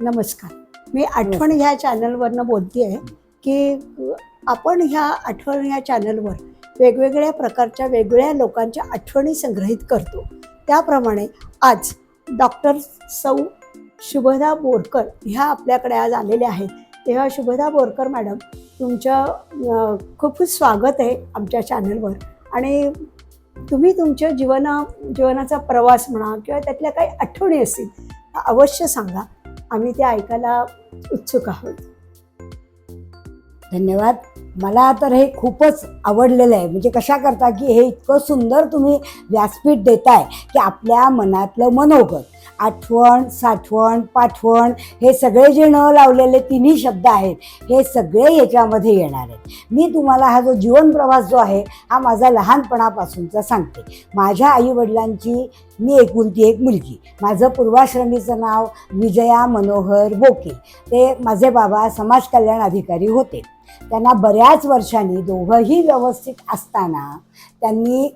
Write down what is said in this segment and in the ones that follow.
नमस्कार. मी आठवण ह्या चॅनलवरनं बोलते आहे की आपण ह्या आठवण ह्या चॅनलवर वेगवेगळ्या प्रकारच्या वेगवेगळ्या लोकांच्या आठवणी संग्रहित करतो. त्याप्रमाणे आज डॉक्टर सौ शुभदा बोरकर ह्या आपल्याकडे आज आलेल्या आहेत. तेव्हा शुभदा बोरकर मॅडम तुमचं खूप स्वागत आहे आमच्या चॅनलवर. आणि तुम्ही तुमच्या जीवना जीवनाचा प्रवास म्हणा किंवा त्यातल्या काही आठवणी असतील अवश्य सांगा. आम्ही ते ऐकायला उत्सुक आहोत. धन्यवाद. मला तर हे खूपच आवडलेलं आहे. म्हणजे कशा करता की हे इतकं सुंदर तुम्ही व्यासपीठ देताय की आपल्या मनातलं मनोगत. आठवण साठवण पाठवण हे सगळे जे न लावलेले तिन्ही शब्द आहेत हे सगळे याच्यामध्ये येणार आहेत. मी तुम्हाला हा जो जीवन प्रवास जो आहे हा माझा लहानपणापासूनचा सांगते. माझ्या आईवडिलांची मी एकुलती एक मुलगी. माझं पूर्वाश्रमीचं नाव विजया मनोहर बोके. ते माझे बाबा समाज कल्याण अधिकारी होते. त्यांना बऱ्याच वर्षांनी दोघंही व्यवस्थित असताना त्यांनी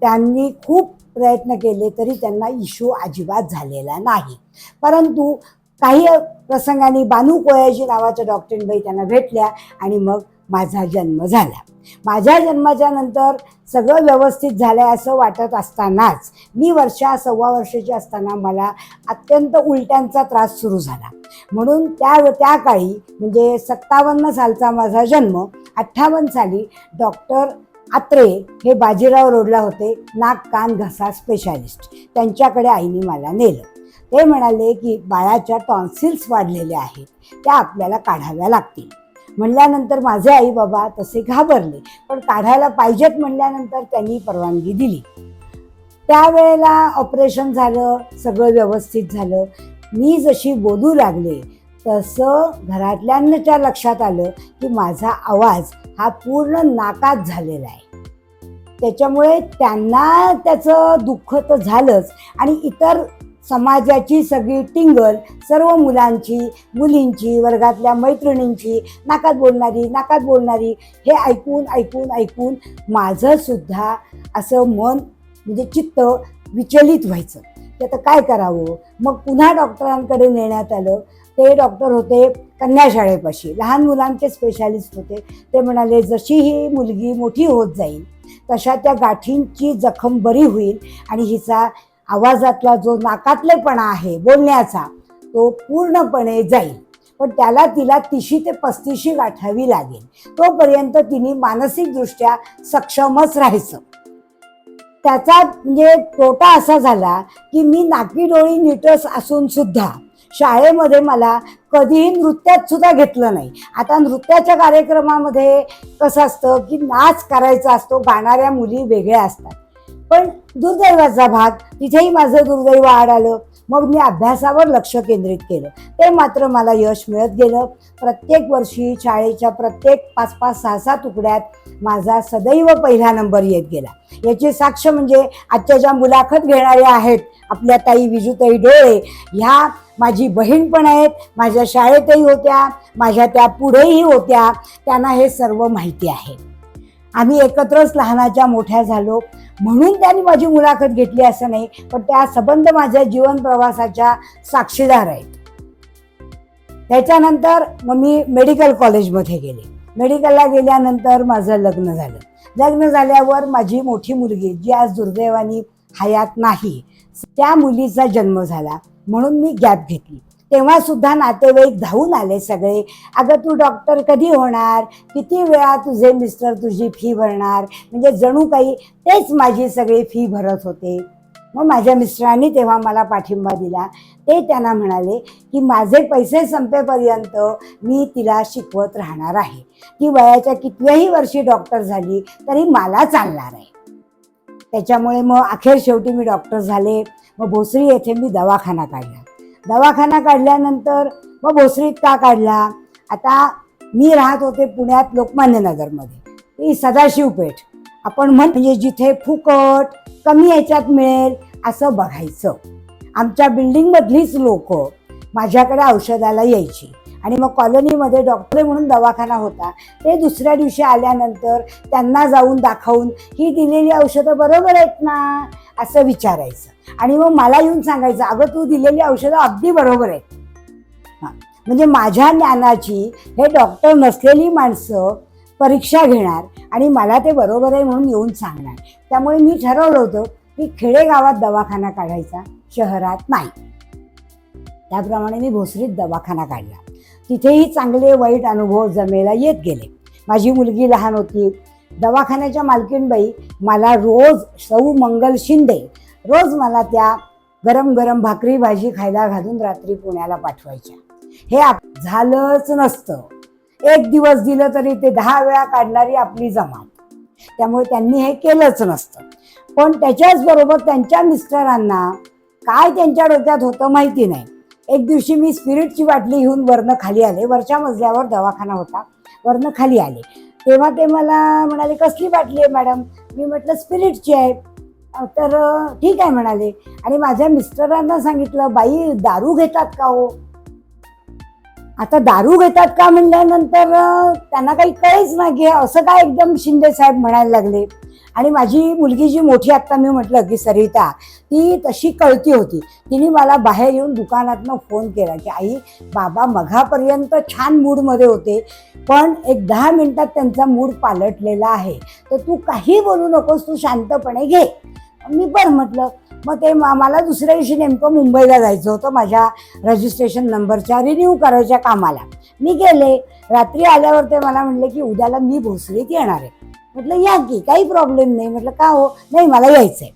त्यांनी खूप प्रयत्न केले तरी त्यांना इशू अजिबात झालेला नाही. परंतु काही प्रसंगाने बानू कोयाजी नावाच्या डॉक्टरीनबाई त्यांना भेटल्या आणि मग माझा जन्म झाला. माझ्या जन्माच्या नंतर सगळं व्यवस्थित झालं आहे असं वाटत असतानाच मी वर्षा सव्वा वर्षाची असताना मला अत्यंत उलट्यांचा त्रास सुरू झाला. म्हणून त्या त्या काळी म्हणजे सत्तावन्न सालचा माझा जन्म अठ्ठावन्न साली डॉक्टर आत्रे हे बाजीराव रोडला होते नाक कान घसा स्पेशालिस्ट त्यांच्याकडे आईने मला नेलं. ते म्हणाले की बाळाच्या टॉन्सिल्स वाढलेल्या आहेत त्या आपल्याला काढाव्या लागतील. म्हणल्यानंतर माझे आई बाबा तसे घाबरले. पण काढायला पाहिजेत म्हणल्यानंतर त्यांनी परवानगी दिली. त्यावेळेला ऑपरेशन झालं सगळं व्यवस्थित झालं. मी जशी बोलू लागले तसं घरातल्यांच्या लक्षात आलं की माझा आवाज हा पूर्ण नाकात झालेला आहे. त्याच्यामुळे त्यांना त्याचं दुःख तर झालंच आणि इतर समाजाची सगळी टिंगल सर्व मुलांची मुलींची वर्गातल्या मैत्रिणींची नाकात बोलणारी नाकात बोलणारी हे ऐकून ऐकून ऐकून माझं सुद्धा असं मन म्हणजे चित्त विचलित व्हायचं. की आता काय करावं? मग पुन्हा डॉक्टरांकडे नेण्यात आलं. ते डॉक्टर होते कन्याशाळेपाशी लहान मुलांचे स्पेशालिस्ट होते. ते म्हणाले जशी ही मुलगी मोठी होत जाईल तशा त्या गाठींची जखम बरी होईल आणि हिचा आवाजातला जो नाकातलेपणा आहे बोलण्याचा तो पूर्णपणे जाईल. पण त्याला तिला तिशी ते पस्तीशी गाठावी लागेल. तोपर्यंत तिने मानसिकदृष्ट्या सक्षमच राहायचं. त्याचा म्हणजे तोटा असा झाला की मी नाकी डोळी नीटस असून सुद्धा शाळेमध्ये मला कधीही नृत्यात सुद्धा घेतलं नाही. आता नृत्याच्या कार्यक्रमामध्ये कसं असतं की नाच करायचा असतो गाणाऱ्या मुली वेगळ्या असतात. पण दुर्दैवाचा भाग तिथेही माझं दुर्दैव आड आलं मग मी अभ्यासावर लक्ष केंद्रित केलं. ते मात्र मला यश मिळत गेलं. प्रत्येक वर्षी शाळेच्या प्रत्येक पाच पाच सहा सहा तुकड्यात माझा सदैव पहिला नंबर येत गेला. याची साक्ष म्हणजे आजच्या ज्या मुलाखत घेणाऱ्या आहेत आपल्या ताई विजूताई डोळे ह्या माझी बहीण पण आहेत माझ्या शाळेतही होत्या माझ्या त्या पुढेही होत्या त्यांना हे सर्व माहिती आहे. आम्ही एकत्रच लहानाच्या मोठ्या झालो. म्हणून त्यांनी माझी मुलाखत घेतली असं नाही पण त्या संबंध माझ्या जीवन प्रवासाच्या साक्षीदार आहेत. त्याच्यानंतर मग मी मेडिकल कॉलेजमध्ये गेले. मेडिकलला गेल्यानंतर माझं लग्न झालं. लग्न झाल्यावर माझी मोठी मुलगी जी आज दुर्दैवानी हयात नाही त्या मुलीचा जन्म झाला म्हणून मी गॅप घेतली. तेव्हा सुद्धा नातेवाईक धावून आले सगळे. अगं तू डॉक्टर कधी होणार? किती वेळा तुझे मिस्टर तुझी फी भरणार? म्हणजे जणू काही तेच माझी सगळी फी भरत होते. मग माझ्या मिस्टरांनी तेव्हा मला पाठिंबा दिला. ते त्यांना म्हणाले की माझे पैसे संपेपर्यंत मी तिला शिकवत राहणार आहे. ती वयाच्या कितव्याही वर्षी डॉक्टर झाली तरी मला चालणार आहे. त्याच्यामुळे मग अखेर शेवटी मी डॉक्टर झाले. मग भोसरी येथे मी दवाखाना काढला दवाखाना काढल्यानंतर मग भोसरीत का काढला? आता मी राहत होते पुण्यात लोकमान्य नगरमध्ये. ती सदाशिव पेठ. आपण म्हण म्हणजे जिथे फुकट कमी याच्यात मिळेल असं बघायचं. आमच्या बिल्डिंगमधलीच लोक माझ्याकडे औषधाला यायची. आणि मग कॉलनीमध्ये डॉक्टर म्हणून दवाखाना होता. ते दुसऱ्या दिवशी आल्यानंतर त्यांना जाऊन दाखवून ही दिलेली औषधं बरोबर आहेत ना? असं विचारायचं. आणि मग मला येऊन सांगायचं अगं तू दिलेली औषधं अगदी बरोबर आहेत. म्हणजे माझ्या ज्ञानाची हे डॉक्टर नसलेली माणसं परीक्षा घेणार आणि मला ते बरोबर आहे म्हणून येऊन सांगणार. त्यामुळे मी ठरवलं होतं की खेडेगावात दवाखाना काढायचा शहरात नाही. त्याप्रमाणे मी भोसरीत दवाखाना काढला. तिथेही चांगले वाईट अनुभव जमेला येत गेले. माझी मुलगी लहान होती. दवाखान्याच्या मालकीणबाई मला रोज सौ मंगल शिंदे रोज मला त्या गरम गरम भाकरी भाजी खायला घालून रात्री पुण्याला पाठवायच्या. हे आप- झालंच नसतं. एक दिवस दिलं तरी ते दहा वेळा काढणारी आपली जमात. त्यामुळे त्यांनी हे केलंच नसतं. पण त्याच्याच बरोबर त्यांच्या मिस्टरांना काय त्यांच्या डोक्यात होतं माहिती नाही. एक दिवशी मी स्पिरिटची बाटली घेऊन वरनं खाली आले. वरच्या मजल्यावर दवाखाना होता. वरनं खाली आले. तेव्हा ते मला म्हणाले कसली बाटली आहे मॅडम? मी म्हटलं स्पिरिटची आहे. तर ठीक आहे म्हणाले. आणि माझ्या मिस्टरांना सांगितलं बाई दारू घेतात का हो? आता दारू घेतात का म्हणल्यानंतर त्यांना काही कळेच ना की असं काय एकदम शिंदे साहेब म्हणायला लागले. आणि माझी मुलगी जी मोठी आत्ता मी म्हटलं की सरिता ती तशी कळती होती. तिने मला बाहेर येऊन दुकानातनं फोन केला की आई बाबा मघापर्यंत छान मूडमध्ये होते पण एक दहा मिनिटात त्यांचा मूड पालटलेला आहे. तर तू काही बोलू नकोस तू शांतपणे घे. मी बरं म्हटलं मग ते मा- मला दुसऱ्या दिवशी नेमकं मुंबईला जायचं होतं माझ्या रजिस्ट्रेशन नंबरच्या रिन्यू करायच्या कामाला. मी गेले. रात्री आल्यावर ते मला म्हणले की उद्याला मी भोसरीत येणार आहे. म्हटलं या की काही प्रॉब्लेम नाही. म्हटलं का हो? नाही मला यायचं आहे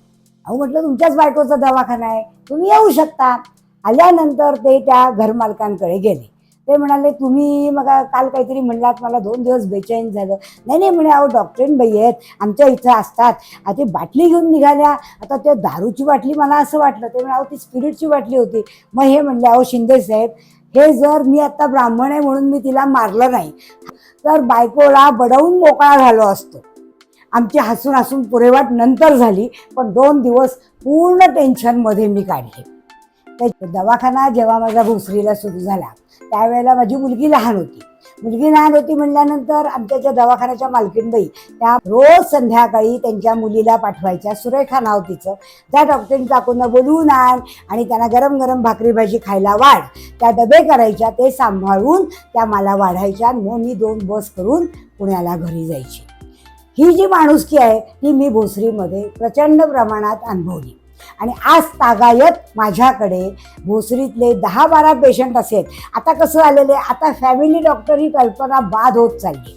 अहो म्हटलं तुमच्याच बायकोचा दवाखाना आहे. तुम्ही येऊ शकता. आल्यानंतर ते त्या घरमालकांकडे गेले. ते म्हणाले तुम्ही मग काल काहीतरी म्हणलात मला दोन दिवस बेचैन झालं. नाही नाही म्हणे अहो डॉक्टरीन बाई आहेत. आमच्या इथं असतात. आता बाटली घेऊन निघाल्या. आता त्या दारूची बाटली मला असं वाटलं. ते म्हणा अहो ती स्पिरिटची बाटली होती. मग हे म्हणले अहो शिंदे साहेब हे जर मी आता ब्राह्मण आहे म्हणून मी तिला मारलं नाही तर बायकोला बडवून मोकळा झालो असतो. आमची हसून हसून पुरेवाट नंतर झाली पण दोन दिवस पूर्ण टेन्शनमध्ये मी काढले. त्या दवाखाना जेव्हा माझा भोसरीला सुरू झाला त्यावेळेला माझी मुलगी लहान होती. मुलगी लहान होती म्हणल्यानंतर आमच्या ज्या दवाखान्याच्या मालकीनबाई त्या रोज संध्याकाळी त्यांच्या मुलीला पाठवायच्या सुरेखा नाव तिचं. त्या डॉक्टरीन काकूंना बोलवून आण आणि त्यांना गरम गरम भाकरी भाजी खायला वाढ. त्या डबे करायच्या ते सांभाळून त्या मला वाढायच्या मग मी दोन बस करून पुण्याला घरी जायची. ही जी माणुसकी आहे ती मी भोसरीमध्ये प्रचंड प्रमाणात अनुभवली. आणि आज तागायत माझ्याकडे भोसरीतले दहा बारा पेशंट असेल आता कसं आलेले आता फॅमिली डॉक्टर ही कल्पना बाद होत चालली.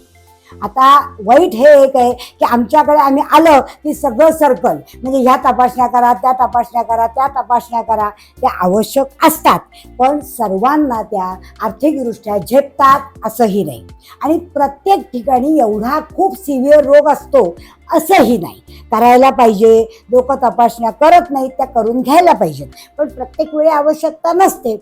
आता वाईट हे एक आहे की आमच्याकडे आम्ही आलं की सगळं सर्कल म्हणजे ह्या तपासण्या करा त्या तपासण्या करा त्या तपासण्या करा. त्या आवश्यक असतात. पण सर्वांना त्या आर्थिकदृष्ट्या झेपतात असंही नाही. आणि प्रत्येक ठिकाणी एवढा खूप सिव्हिअर रोग असतो असंही नाही. करायला पाहिजे लोक तपासण्या करत नाहीत त्या करून घ्यायला पाहिजेत. पण प्रत्येक वेळी आवश्यकता नसते.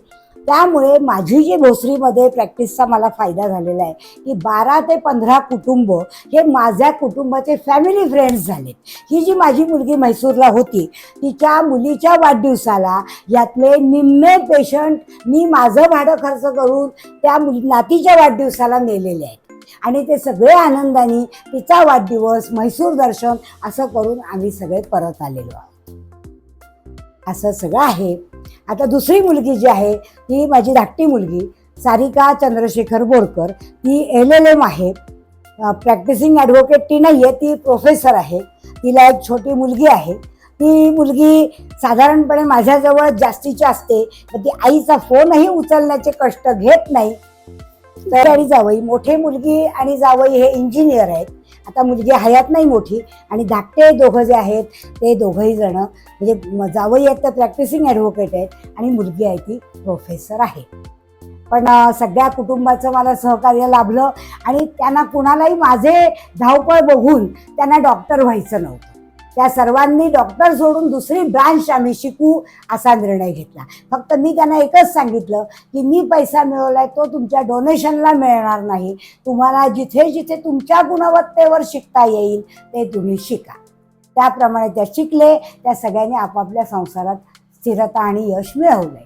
त्यामुळे माझी जी भोसरीमध्ये प्रॅक्टिसचा मला फायदा झालेला आहे की बारा ते पंधरा कुटुंब हे माझ्या कुटुंबाचे फॅमिली फ्रेंड्स झालेत. ही जी माझी मुलगी म्हैसूरला होती तिच्या मुलीच्या वाढदिवसाला यातले निम्मे पेशंट मी माझं भाडं खर्च करून त्या मुली नातीच्या वाढदिवसाला नेलेले आहेत. आणि ते सगळे आनंदाने तिचा वाढदिवस म्हैसूर दर्शन असं करून आम्ही सगळे परत आलेलो आहोत. असं सगळं आहे. आता दुसरी मुलगी जी आहे ती माझी धाकटी मुलगी सारिका चंद्रशेखर बोरकर. ती एल एल एम आहे. प्रॅक्टिसिंग ॲडव्होकेट ती नाही आहे ती प्रोफेसर आहे. तिला एक छोटी मुलगी आहे. ती मुलगी साधारणपणे माझ्याजवळ जास्तीची असते तर ती आईचा फोनही उचलण्याचे कष्ट घेत नाही. तर आणि जावई मोठे मुलगी आणि जावई हे इंजिनियर आहेत. आता मुलगी हयात नाही मोठी आणि धाकटे दोघं जे आहेत ते दोघंही जण म्हणजे जावई आहेत तर प्रॅक्टिसिंग ॲडव्होकेट आहेत आणि मुलगी आहे ती प्रोफेसर आहे. पण सगळ्या कुटुंबाचं मला सहकार्य लाभलं आणि त्यांना कुणालाही माझे धावपळ बघून त्यांना डॉक्टर व्हायचं नव्हतं. त्या सर्वांनी डॉक्टर सोडून दुसरी ब्रांच आम्ही शिकू असा निर्णय घेतला. फक्त मी त्यांना एकच सांगितलं की मी पैसा मिळवलाय तो तुमच्या डोनेशनला मिळणार नाही. तुम्हाला जिथे जिथे तुमच्या गुणवत्तेवर शिकता येईल ते तुम्ही शिका. त्याप्रमाणे त्या शिकले त्या सगळ्यांनी आपापल्या संसारात स्थिरता आणि यश मिळवलंय.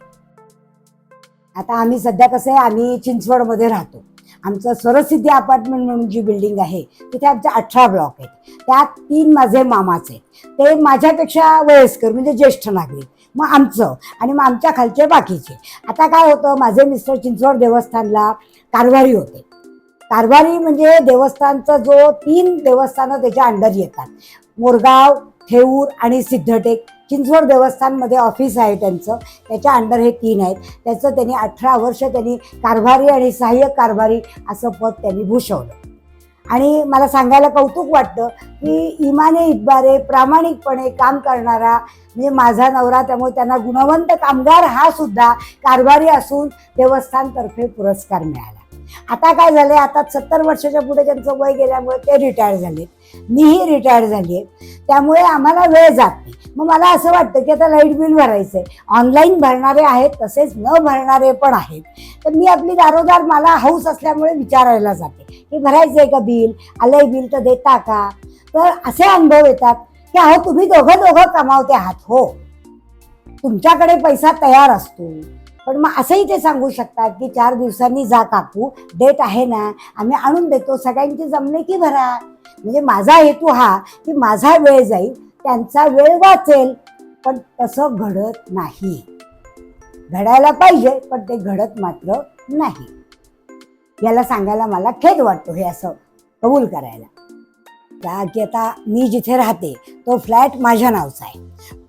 आता आम्ही सध्या कसं आहे आम्ही चिंचवडमध्ये राहतो. आमचं स्वरसिद्धी अपार्टमेंट म्हणून जी बिल्डिंग आहे तिथे आमचे अठरा ब्लॉक आहेत. त्यात तीन माझे मामाचे आहेत. ते माझ्यापेक्षा वयस्कर म्हणजे ज्येष्ठ नागरिक. मग आमचं आणि मग आमच्या खालचे बाकीचे. आता काय होतं माझे मिस्टर चिंचवड देवस्थानला कारभारी होते. कारभारी म्हणजे देवस्थानचा जो तीन देवस्थानं त्याच्या अंडर येतात. मोरगाव थेऊर आणि सिद्धटेक. चिंचवड देवस्थानमध्ये ऑफिस आहे त्यांचं. त्याच्या अंडर हे तीन आहेत. त्याचं त्यांनी अठरा वर्ष त्यांनी कारभारी आणि सहाय्यक कारभारी असं पद त्यांनी भूषवलं. आणि मला सांगायला कौतुक वाटतं की इमाने इब्बारे प्रामाणिकपणे काम करणारा म्हणजे माझा नवरा त्यामुळे त्यांना गुणवंत कामगार हा सुद्धा कारभारी असून देवस्थानतर्फे पुरस्कार मिळाला. आता काय झालंय? आता सत्तर वर्षाच्या पुढे त्यांचं वय गेल्यामुळे ते रिटायर झाले मीही रिटायर झाली आहे त्यामुळे आम्हाला वेळ जात नाही. मग मला असं वाटतं की आता लाइट बिल भरायचं आहे ऑनलाईन भरणारे आहेत तसेच न भरणारे पण आहेत. तर मी आपली दारोदार मला हाऊस असल्यामुळे विचारायला जाते. की भरायचं आहे का बिल? आलंय बिल तर देता का? तर असे अनुभव येतात की अहो तुम्ही दोघं दोघं कमावते आहात हो. तुमच्याकडे पैसा तयार असतो. पण मग असंही ते सांगू शकतात की चार दिवसांनी जा काकू डेट आहे ना आम्ही आणून देतो सगळ्यांची जमले की भरा. म्हणजे माझा हेतू हा की माझा वेळ जाईल त्यांचा वेळ वाचेल पण तसं घडत नाही. घडायला पाहिजे पण ते घडत मात्र नाही. याला सांगायला मला खेद वाटतो हे असं कबूल करायला. का की आता मी जिथे राहते तो फ्लॅट माझ्या नावचा आहे.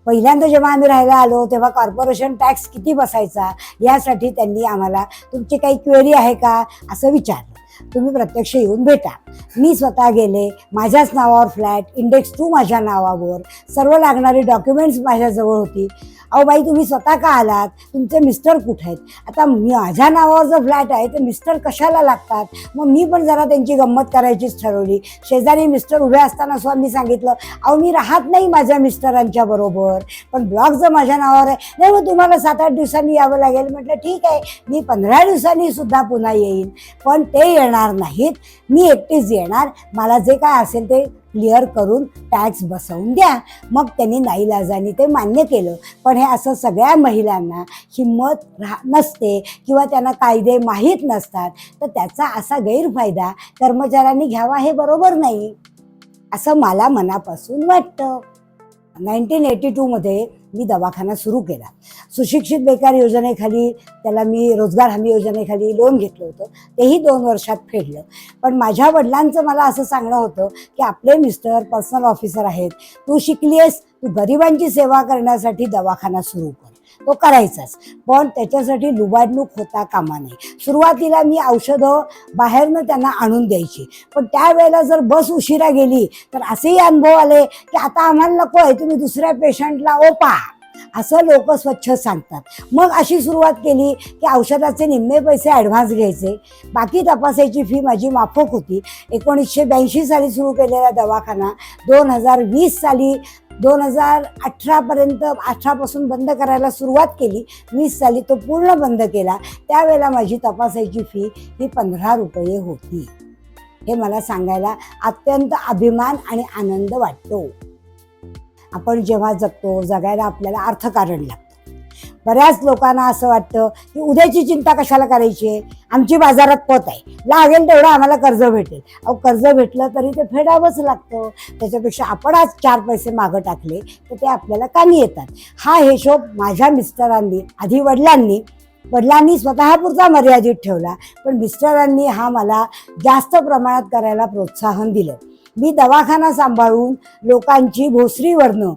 पहिल्यांदा जेव्हा आम्ही राहायला आलो तेव्हा कॉर्पोरेशन टॅक्स किती बसायचा यासाठी त्यांनी आम्हाला तुमची काही क्वेरी आहे का? असं विचारलं. तुम्ही प्रत्यक्ष येऊन भेटा. मी स्वतः गेले माझ्याच नावावर फ्लॅट इंडेक्स टू माझ्या नावावर सर्व लागणारी डॉक्युमेंट्स माझ्याजवळ होती. अहो बाई तुम्ही स्वतः का आलात? तुमचे मिस्टर कुठे आहेत? आता मी माझ्या नावावर जर फ्लॅट आहे तर मिस्टर कशाला लागतात? मग मी पण जरा त्यांची गंमत करायचीच ठरवली. शेजारी मिस्टर उभे असताना सुद्धा मी सांगितलं अहो मी राहत नाही माझ्या मिस्टरांच्या बरोबर पण ब्लॉक जर माझ्या नावावर आहे नाही मग तुम्हाला सात आठ दिवसांनी यावं लागेल. म्हटलं ठीक आहे मी पंधरा दिवसांनी सुद्धा पुन्हा येईन. पण ते येणार नाहीत. मी एकटीच येणार. मला जे काय असेल ते क्लिअर करून टॅक्स बसवून द्या. मग त्यांनी नाईलाजाने ते मान्य केलं. पण हे असं सगळ्या महिलांना हिंमत राह नसते किंवा त्यांना कायदे माहीत नसतात. तर त्याचा असा गैरफायदा कर्मचाऱ्यांनी घ्यावा हे बरोबर नाही. असं मला मनापासून वाटतं. नाईन्टीन एटी टूमध्ये मी दवाखाना सुरू केला. सुशिक्षित बेकार योजनेखाली त्याला मी रोजगार हमी योजनेखाली लोन घेतलं होतं. तेही दोन वर्षात फेडलं. पण माझ्या वडिलांचं मला असं सांगणं होतं की आपले मिस्टर पर्सनल ऑफिसर आहेत. तू शिकली आहेस तू गरिबांची सेवा करण्यासाठी दवाखाना सुरू कर. तो करायचाच. पण त्याच्यासाठी लुबाडणूक होता कामा नये. सुरुवातीला मी औषधं बाहेरनं त्यांना आणून द्यायची. पण त्यावेळेला जर बस उशिरा गेली तर असेही अनुभव आले की आता आम्हाला नको आहे तुम्ही दुसऱ्या पेशंटला ओपा. असं लोक स्वच्छ सांगतात. मग अशी सुरुवात केली की औषधाचे निम्मे पैसे ॲडव्हान्स घ्यायचे. बाकी तपासायची फी माझी माफक होती. एकोणीसशे ब्याऐंशी साली सुरू केलेला दवाखाना दोन हजार वीस साली दोन हजार अठरापर्यंत अठरापासून बंद करायला सुरुवात केली. वीस साली तो पूर्ण बंद केला. त्यावेळेला माझी तपासायची फी ही पंधरा रुपये होती. हे मला सांगायला अत्यंत अभिमान आणि आनंद वाटतो. आपण जेव्हा जगतो जगायला आपल्याला अर्थकारण लागतं. बऱ्याच लोकांना असं वाटतं की उद्याची चिंता कशाला करायची? आहे आमची बाजारात पत आहे. लागेल तेवढं आम्हाला कर्ज भेटेल. अहो कर्ज भेटलं तरी ते फेडावंच लागतं. त्याच्यापेक्षा आपण आज चार पैसे मागं टाकले तर ते आपल्याला कामी येतात. हा हिशोब माझ्या मिस्टरांनी आधी वडिलांनी वडिलांनी स्वतःपुरता मर्यादित ठेवला. पण मिस्टरांनी हा मला जास्त प्रमाणात करायला प्रोत्साहन दिलं. मी दवाखाना सांभाळून लोकांची भोसरीवरनं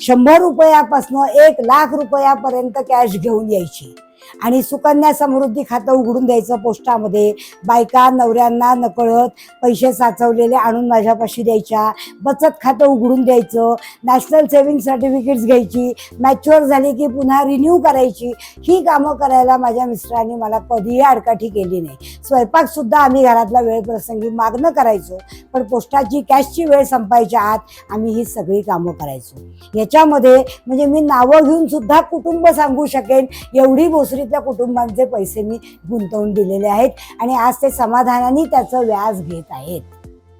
शंभर रुपयापासनं एक लाख रुपयापर्यंत कॅश घेऊन यायची. आणि सुकन्या समृद्धी खातं उघडून द्यायचं पोस्टामध्ये. बायका नवऱ्यांना नकळत पैसे साचवलेले आणून माझ्यापाशी द्यायच्या. बचत खातं उघडून द्यायचं. नॅशनल सेव्हिंग सर्टिफिकेट्स घ्यायची. मॅच्युअर झाली की पुन्हा रिन्यू करायची. ही कामं करायला माझ्या मिस्टरांनी मला कधीही आडकाठी केली नाही. स्वयंपाकसुद्धा आम्ही घरातला वेळ प्रसंगी मागणं करायचो. पण पोस्टाची कॅशची वेळ संपायच्या आत आम्ही ही सगळी कामं करायचो. याच्यामध्ये म्हणजे मी नावं घेऊन सुद्धा कुटुंब सांगू शकेन एवढी दुसरीतल्या कुटुंबांचे पैसे मी गुंतवून दिलेले आहेत आणि आज ते समाधानाने त्याचं व्याज घेत आहेत.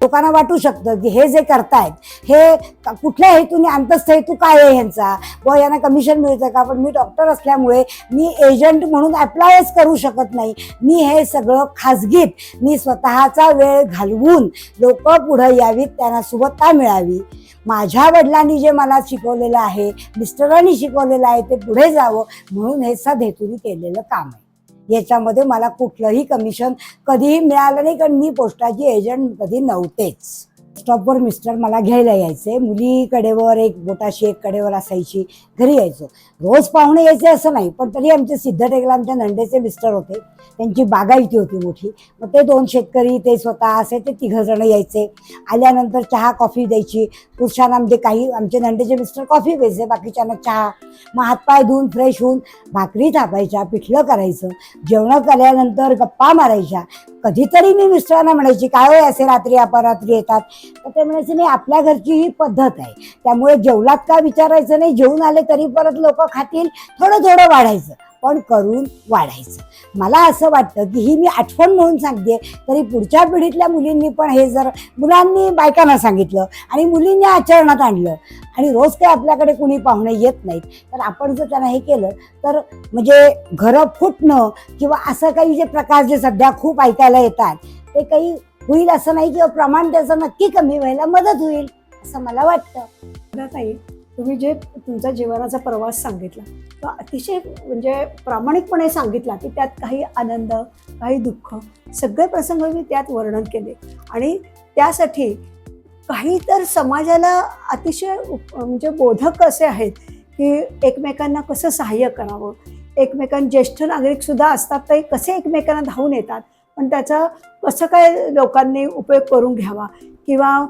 लोकांना वाटू शकतं की हे जे करतायत हे कुठल्या हेतूने अंतस्थ हेतू काय आहे ह्यांचा? व यांना कमिशन मिळतं का? पण मी डॉक्टर असल्यामुळे मी एजंट म्हणून अप्लायच करू शकत नाही. मी हे सगळं खाजगीत मी स्वतःचा वेळ घालवून लोक पुढं यावीत त्यांना सुबत्ता मिळावी. माझ्या वडिलांनी जे मला शिकवलेलं आहे मिस्टरांनी शिकवलेलं आहे ते पुढे जावं म्हणून हे सदहेतून केलेलं काम आहे. याच्यामध्ये मला कुठलंही कमिशन कधीही मिळालं नाही कारण मी पोस्टाची एजंट कधी नव्हतेच. स्टॉपवर मिस्टर मला घ्यायला यायचे. मुली कडेवर एक बोटाशी एक कडेवर असायची. घरी यायचो. रोज पाहुणे यायचे असं नाही पण तरी आमचे सिद्धटेकला आमच्या नंडेचे मिस्टर होते. त्यांची बागायती होती मोठी. मग ते दोन शेतकरी ते स्वतः असे ते तिघंजणं यायचे. आल्यानंतर चहा कॉफी द्यायची. पुरुषांना म्हणजे काही आमचे नंडेचे मिस्टर कॉफी प्यायचे. बाकीच्यांना चहा. मग हातपाय धुवून फ्रेश होऊन भाकरी थापायच्या पिठलं करायचं. जेवणं केल्यानंतर गप्पा मारायच्या. कधीतरी मी मिस्टरांना म्हणायची काय होय असे रात्री अपरात्री येतात? तर ते म्हणायचे नाही आपल्या घरची ही पद्धत आहे. त्यामुळे जेवलात का विचारायचं नाही जेवून आले तरी परत लोक खातील थोडं थोडं वाढायचं पण करून वाढायचं. मला असं वाटतं की ही मी आठवण म्हणून सांगते तरी पुढच्या पिढीतल्या मुलींनी पण हे जर मुलांनी बायकांना सांगितलं आणि मुलींनी आचरणात आणलं आणि रोज काही आपल्याकडे कुणी पाहुणे येत नाहीत तर आपण जर त्यांना हे केलं तर म्हणजे घरं फुटणं किंवा असं काही जे प्रकार जे सध्या खूप ऐकायला येतात ते काही होईल असं नाही किंवा प्रमाण त्याचं नक्की कमी व्हायला मदत होईल असं मला वाटतं. ताई तुम्ही जे तुमचा जीवनाचा प्रवास सांगितला तो अतिशय म्हणजे प्रामाणिकपणे सांगितला की त्यात काही आनंद काही दुःख सगळे प्रसंग मी त्यात वर्णन केले. आणि त्यासाठी काही तर समाजाला अतिशय म्हणजे बोधक असे आहेत की एकमेकांना कसं सहाय्य करावं. एकमेकां ज्येष्ठ नागरिकसुद्धा असतात ते कसे एकमेकांना धावून येतात? पण त्याचा कसं काय लोकांनी उपयोग करून घ्यावा? किंवा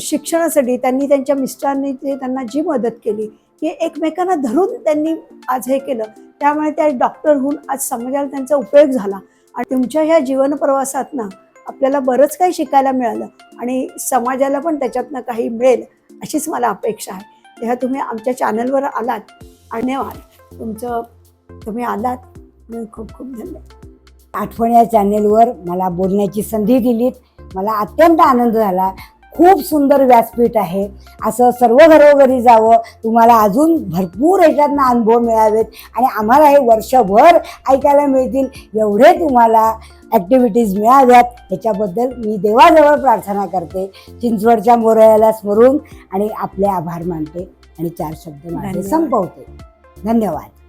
शिक्षणासाठी त्यांनी त्यांच्या मिस्टरांनी जे त्यांना जी मदत केली की एकमेकांना धरून त्यांनी आज हे केलं. त्यामुळे त्या डॉक्टर होऊन आज समाजाला त्यांचा उपयोग झाला. आणि तुमच्या ह्या जीवन ना आपल्याला बरंच काही शिकायला मिळालं आणि समाजाला पण त्याच्यातनं काही मिळेल अशीच मला अपेक्षा आहे. तेव्हा तुम्ही आमच्या चॅनलवर आलात. धन्यवाद. तुमचं तुम्ही आलात. म्हणून खूप खूप धन्यवाद. आठवण या चॅनेलवर मला बोलण्याची संधी दिलीत. मला अत्यंत आनंद झाला. खूप सुंदर व्यासपीठ आहे. असं सर्व घरोघरी जावं. तुम्हाला अजून भरपूर ह्याच्यातनं अनुभव मिळावेत आणि आम्हाला हे वर्षभर ऐकायला मिळतील. एवढे तुम्हाला ॲक्टिव्हिटीज मिळाव्यात. ह्याच्याबद्दल मी देवाजवळ प्रार्थना करते. चिंचवडच्या मोरयाला स्मरून आणि आपले आभार मानते आणि चार शब्द माझे धन्यवाद. संपवते. धन्यवाद.